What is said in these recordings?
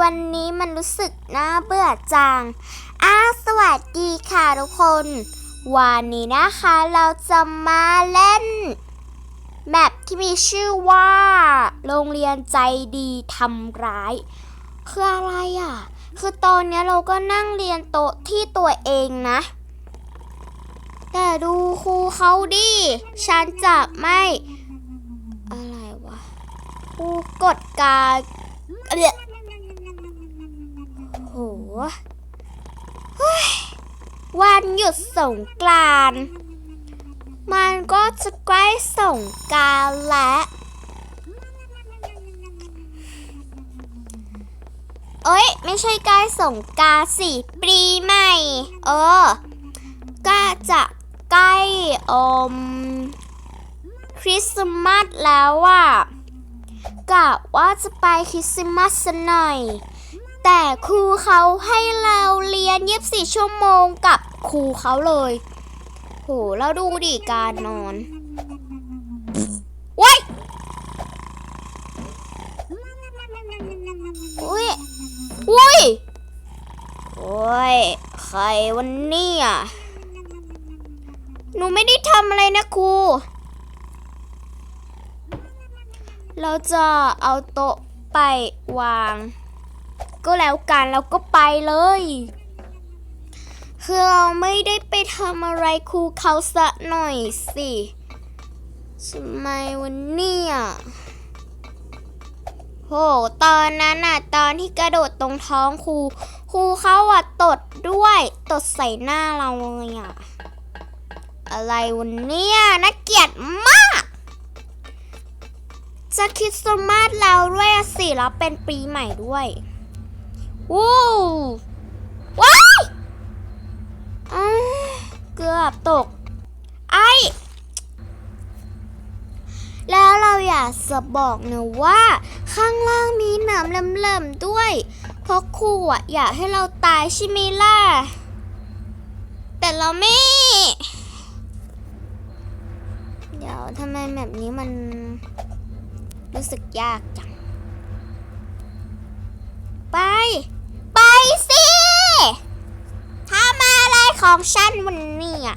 วันนี้มันรู้สึกน่าเบื่อจัง อ้าสวัสดีค่ะทุกคน วันนี้นะคะเราจะมาเล่นแมปที่มีชื่อว่า โรงเรียนใจดีทำร้าย คืออะไรอะ คือตอนนี้เราก็นั่งเรียนโต๊ะที่ตัวเองนะ แต่ดูครูเขาดิ ฉันจะไม่ อะไรวะครูกฎการเรีย วันหยุดสงกรานต์มันก็จะใกล้สงกรารแล้ว เอ้ย ไม่ใช่ใกล้สงกรารสิปีใหม่ เออ ก็จะใกล้อมคริสต์มาสแล้วอะกะว่าจะไปคริสต์มาสหน่อย แต่ครูเขาให้เราเรียน24ชั่วโมงกับครูเขาเลย โหแล้วดูดิการนอนว้ยอุ้ยอุ้ยโอ้ยใครวันนี้อะหนูไม่ได้ทำอะไรนะครู เราจะเอาโต๊ะไปวาง ก็แล้วกันเราก็ไปเลยคือเราไม่ได้ไปทำอะไรครูเขาสะหน่อยสิทำไมวันนี้อะโห ตอนนั้นน่ะ ตอนที่กระโดดตรงท้องครู ครูเขาอะตดด้วย ตดใส่หน้าเราเลยอะ อะไรวันเนี้ยน่าเกลียดมาก จะคริดสต์มาสแล้วด้วยสิแล้วเป็นปีใหม่ด้วย วู้ว้ายอ้าวเกือบตก ไอ แล้วเราอยากจะบอกนะว่า ข้างล่างมีหนามเล่มๆด้วย เพราะครูอะอยากให้เราตายใช่ไหมล่ะ แต่เราไม่ เดี๋ยวทำไมแบบนี้มันรู้สึกยากจัง อะไรของฉันวันนี้อะ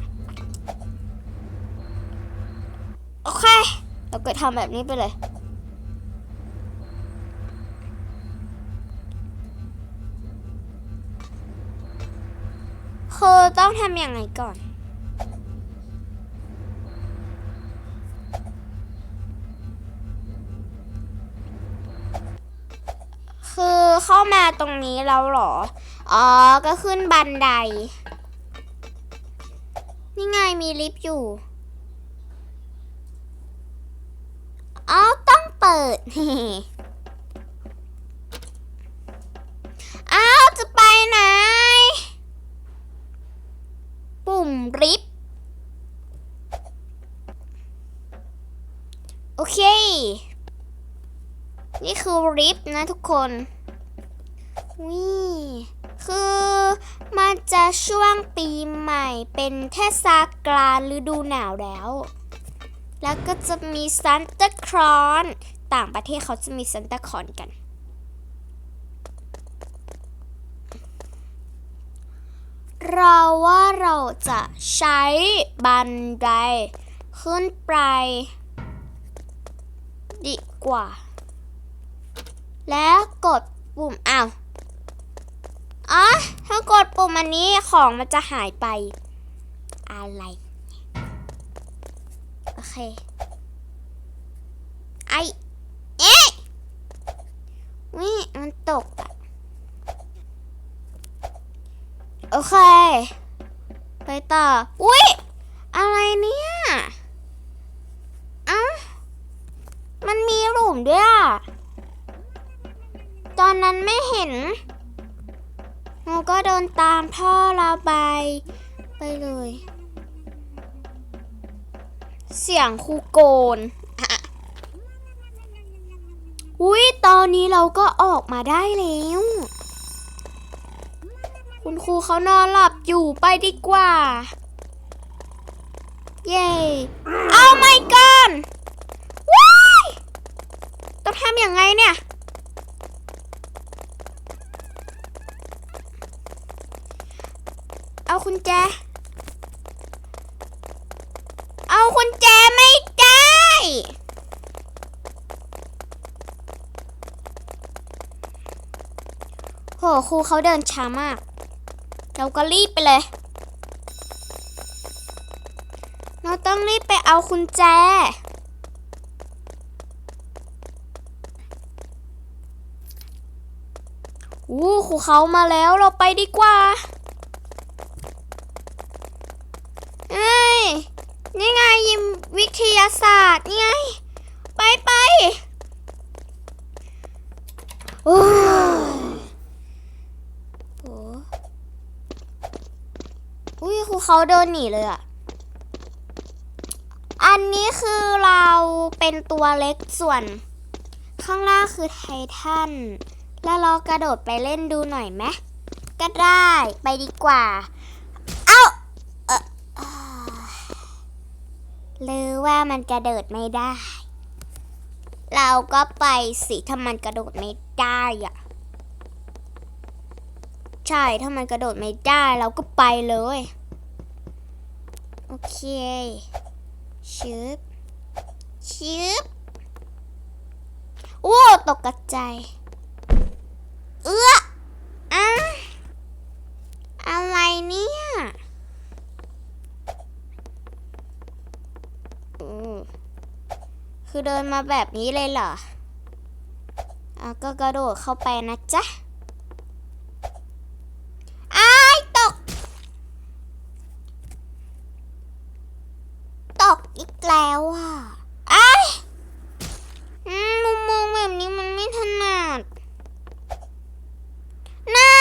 โอเค เราก็ทำแบบนี้ไปเลย คือต้องทำยังไงก่อนคือเข้ามาตรงนี้แล้วหรอ อ๋อ ก็ขึ้นบันได นี่ไงมีลิฟต์อยู่ อ๋อ ต้องเปิดอ้าวจะไปไหน ปุ่มลิฟต์โอเค นี่คือลิฟต์นะทุกคนวิ คือมันจะช่วงปีใหม่เป็นเทศกาลฤดูหนาวแล้ว แล้วก็จะมีซันตาคลอนต่างประเทศเขาจะมีซันตาคลอนกัน เราว่าเราจะใช้บันไดขึ้นไปดีกว่า แล้วกดปุ่มอ้าว อ๋อถ้ากดปุ่มอันนี้ของมันจะหายไป อะไร โอเค ไอ เอ๊ะวิมันตกอะโอเค ไปต่อ อุ้ยอะไรเนี่ยเอ้ามันมีหลุมด้วยอะตอนนั้นไม่เห็น เราก็เดินตามท่อระบายไปเลย เสียงครูโกนอุ้ยตอนนี้เราก็ออกมาได้แล้ว คุณครูเขานอนหลับอยู่ไปดีกว่า เย้เอาไม่ก่อนว้ายต้องทำยังไงเนี่ย เอา คุณแจ เอาคุณแจไม่ได้ โหครูเขาเดินช้ามาก เราก็รีบไปเลย เราต้องรีบไปเอาคุณแจอู้ครูเขามาแล้วเราไปดีกว่าเอ้ย นี่ไงยิมวิ ทยาศาสตร์นี่ไง ไปไปโอ้ยโอ้อุ้ยครูเขาเดินหนีเลยอะ อันนี้คือเราเป็นตัวเล็กส่วน ข้างล่างคือไททัน แล้วเรากระโดดไปเล่นดูหน่อยไหมก็ได้ไปดีกว่า เอ้าเอ่ออ่า หรือว่ามันกระโดดไม่ได้ เราก็ไปสิถ้ามันกระโดดไม่ได้อะใช่ถ้ามันกระโดดไม่ได้เราก็ไปเลย โอเคชึบชึบโอ้ตกกระจเอื้ออะอะไรเนี่ยอืม คือเดินมาแบบนี้เลยเหรออะก็กระโดดเข้าไปนะจ๊ะอ้ายตก ตกอีกแล้วอะอ้ายอืมมุมมองแบบนี้มันไม่ถนัด น่า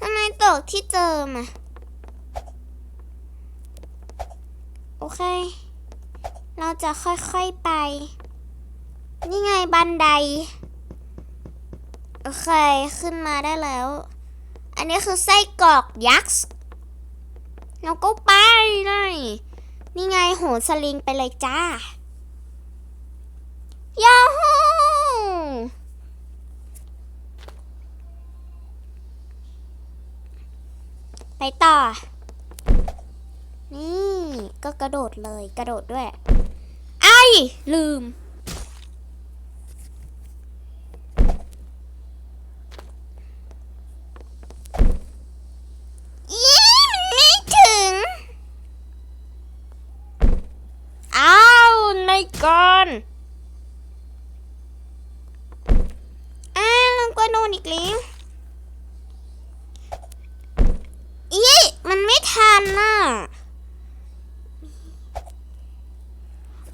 ทำไมตกที่เจอมาโอเค เรา จะค่อยๆไป นี่ไงบันได โอเค ขึ้นมาได้แล้ว อันนี้คือไส้กรอกยักษ์เราก็ไปเลยนี่ไงโหนสลิงไปเลยจ้ายาฮูไปต่อ นี่ก็กระโดดเลยกระโดดด้วย ลืม อีมันไม่ถึง อ้าวในก่อนอ้าวแล้วก็โดนอีกแล้ว อีมันไม่ทันน่ะ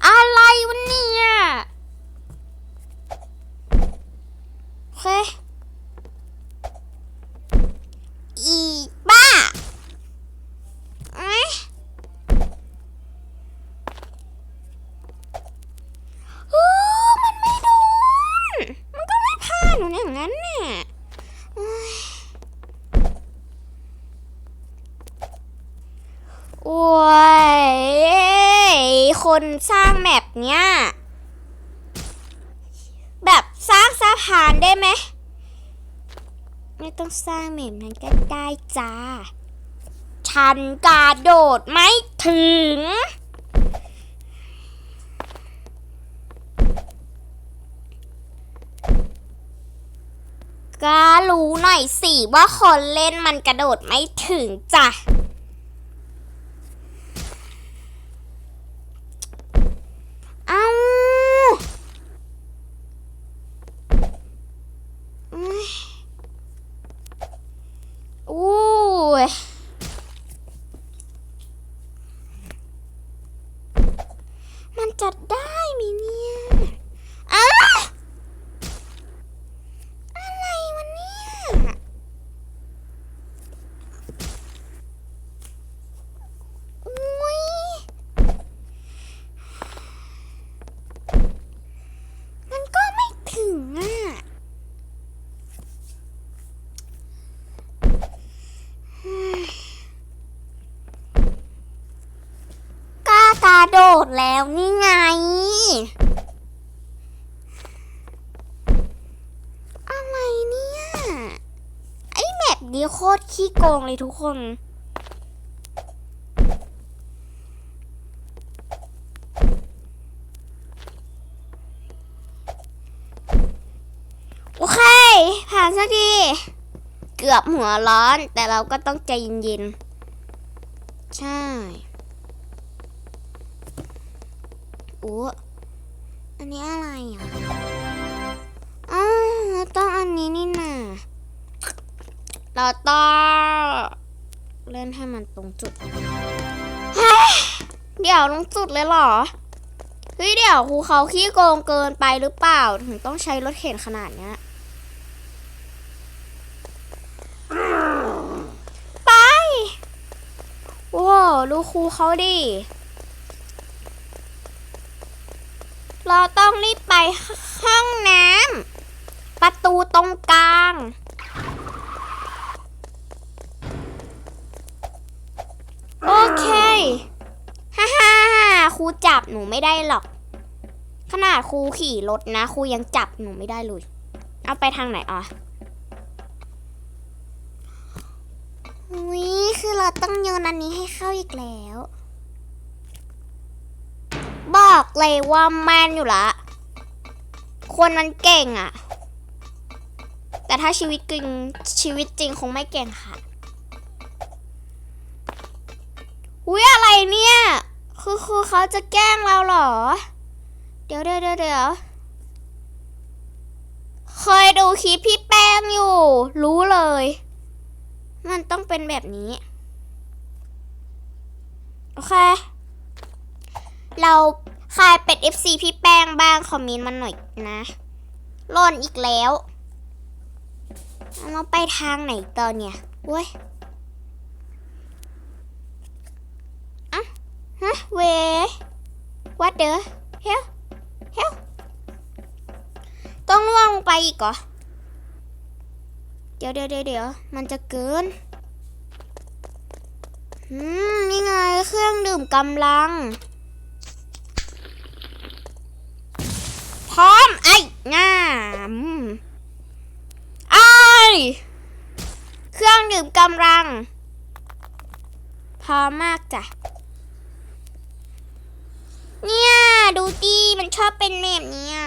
อะไรวะเนี่ยโอเค อีบ้าเอ้ยโอ้มันไม่โดน มันก็ไม่ผ่านหนูอย่างนั้นน่ะโอ้ย โอ้ย คนสร้างแมปเนี้ยแบบสร้างสะพานได้ไหมไม่ต้องสร้างแมปนั้นก็ได้จ้า ฉันกระโดดไม่ถึง ก็รู้หน่อยสิว่าคนเล่นมันกระโดดไม่ถึงจ้ะ รโดดแล้วนี่ไง อะไรเนี่ย ไอแมปนี้โคตรขี้โกงเลยทุกคนโอเค ผ่านสักที เกือบหัวร้อนแต่เราก็ต้องใจเย็นๆ ใช่ โอ้อันนี้อะไรอะอ้าวเราต้องอันนี้นี่นาเราต้องเล่นให้มันตรงจุด เดี๋ยวตรงจุดเลยเหรอ เฮ้ยเดี๋ยวครูเขาขี้โกงเกินไปหรือเปล่า ถึงต้องใช้รถเข็นขนาดเนี้ยไปโอ้โหดูครูเขาดิ เราต้องรีบไปห้องน้ำประตูตรงกลาง โอเคฮ่าฮ่าฮ่าครูจับหนูไม่ได้หรอก ขนาดครูขี่รถนะครูยังจับหนูไม่ได้เลย เอาไปทางไหนอะอุ้ยคือเราต้องโยนอันนี้ให้เข้าอีกแล้ว บอกเลยว่าแมนอยู่ละ คนมันเก่งอะแต่ถ้าชีวิตจริงชีวิตจริงคงไม่เก่งค่ะอุ้ยอะไรเนี่ย คือครูเขาจะแกล้งเราเหรอเดี๋ยวเดี๋ยวเดี๋ยวเดี๋ยวเคยดูคลิปพี่แป้งอยู่ รู้เลย มันต้องเป็นแบบนี้ โอเค เราใครเป็น FC พี่แป้งบ้างคอมเมนต์มาหน่อยนะล่นอีกแล้วเราไปทางไหนตอนเนี่ยเว้ยฮะเว what the hell hell ต้องล่วงลงไปอีกเหรอเดี๋ยวเดี๋ยวเดี๋ยวเดี๋ยวมันจะเกินอืม นี่ไงเครื่องดื่มกำลัง ร้อม ไอ้งามไอ้เครื่องดื่มกำลัง พร้อมมากจ้ะ เนี่ย ดูดีมันชอบเป็นแบบเนี้ย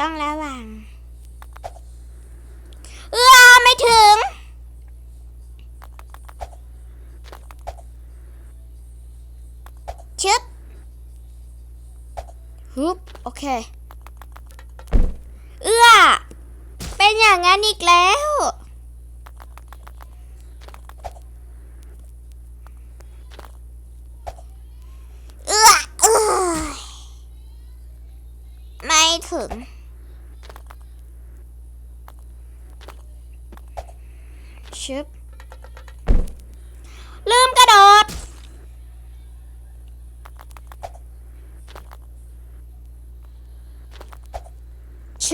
ต้องระวัง เออไม่ถึง ชึบ ฮึบโอเค เอื้อ เป็นอย่างนั้นอีกแล้ว เอื้อเอ้ยไม่ถึง ชึบ ลืมกระโดด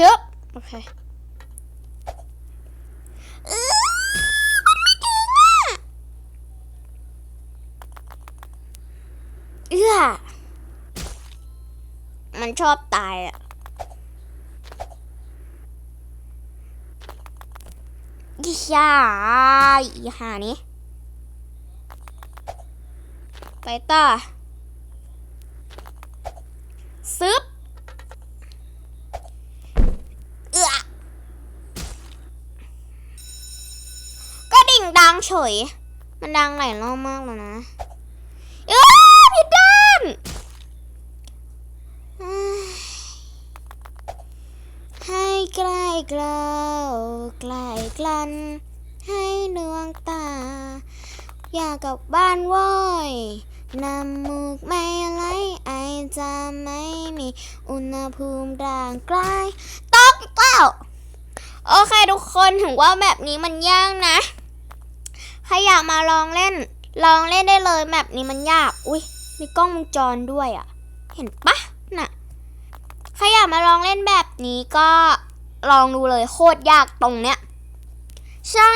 ชึบโอเคอื้อมันไม่ถึงอะเอื้อมันชอบตายอะ อีหาอีหานี้ ไปต่อซึบ เอื้อ ก็ดิ่งดัง เฉย มันดังหลายรอบมากแล้วนะ เอ้ยผิดด้านให้ใกล้เกลาใกล้กลัน ให้ดวงตา อยากกลับบ้านว้ยน้ำมูกไม่ไหลไอจะไม่มีอุณหภูมิร่างกายตกอีกแล้วโอเคทุกคนถึงว่าแบบนี้มันยากนะ ครอยากมาลองเล่น ลองเล่นได้เลยแบบนี้มันยาก อุ้ยมีกล้องวงจรด้วยอะ่ะ เห็นปะน่ะใครอยากมาลองเล่นแบบนี้ก็ลองดูเลยโคตรยากตรงเนี้ย ใช่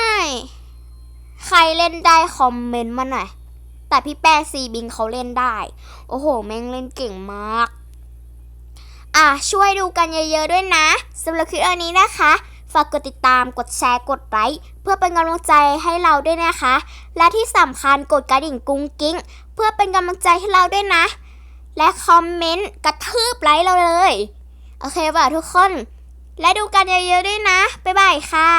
ใครเล่นได้คอมเมนต์มาหน่อย แต่พี่แป้ซีบิงเขาเล่นได้ โอ้โห แม่งเล่นเก่งมาก อะ ช่วยดูกันเยอะๆด้วยนะสำหรับคลิปอันนี้นะคะ ฝากกดติดตาม กดแชร์ กดไลค์ เพื่อเป็นกำลังใจให้เราด้วยนะคะ และที่สำคัญกดกระดิ่งกุ้งกิ้ง เพื่อเป็นกำลังใจให้เราด้วยนะ และคอมเมนต์กระทืบไลค์เราเลย โอเคป่ะทุกคน และดูกันเยอะๆด้วยนะ บ๊ายบายค่ะ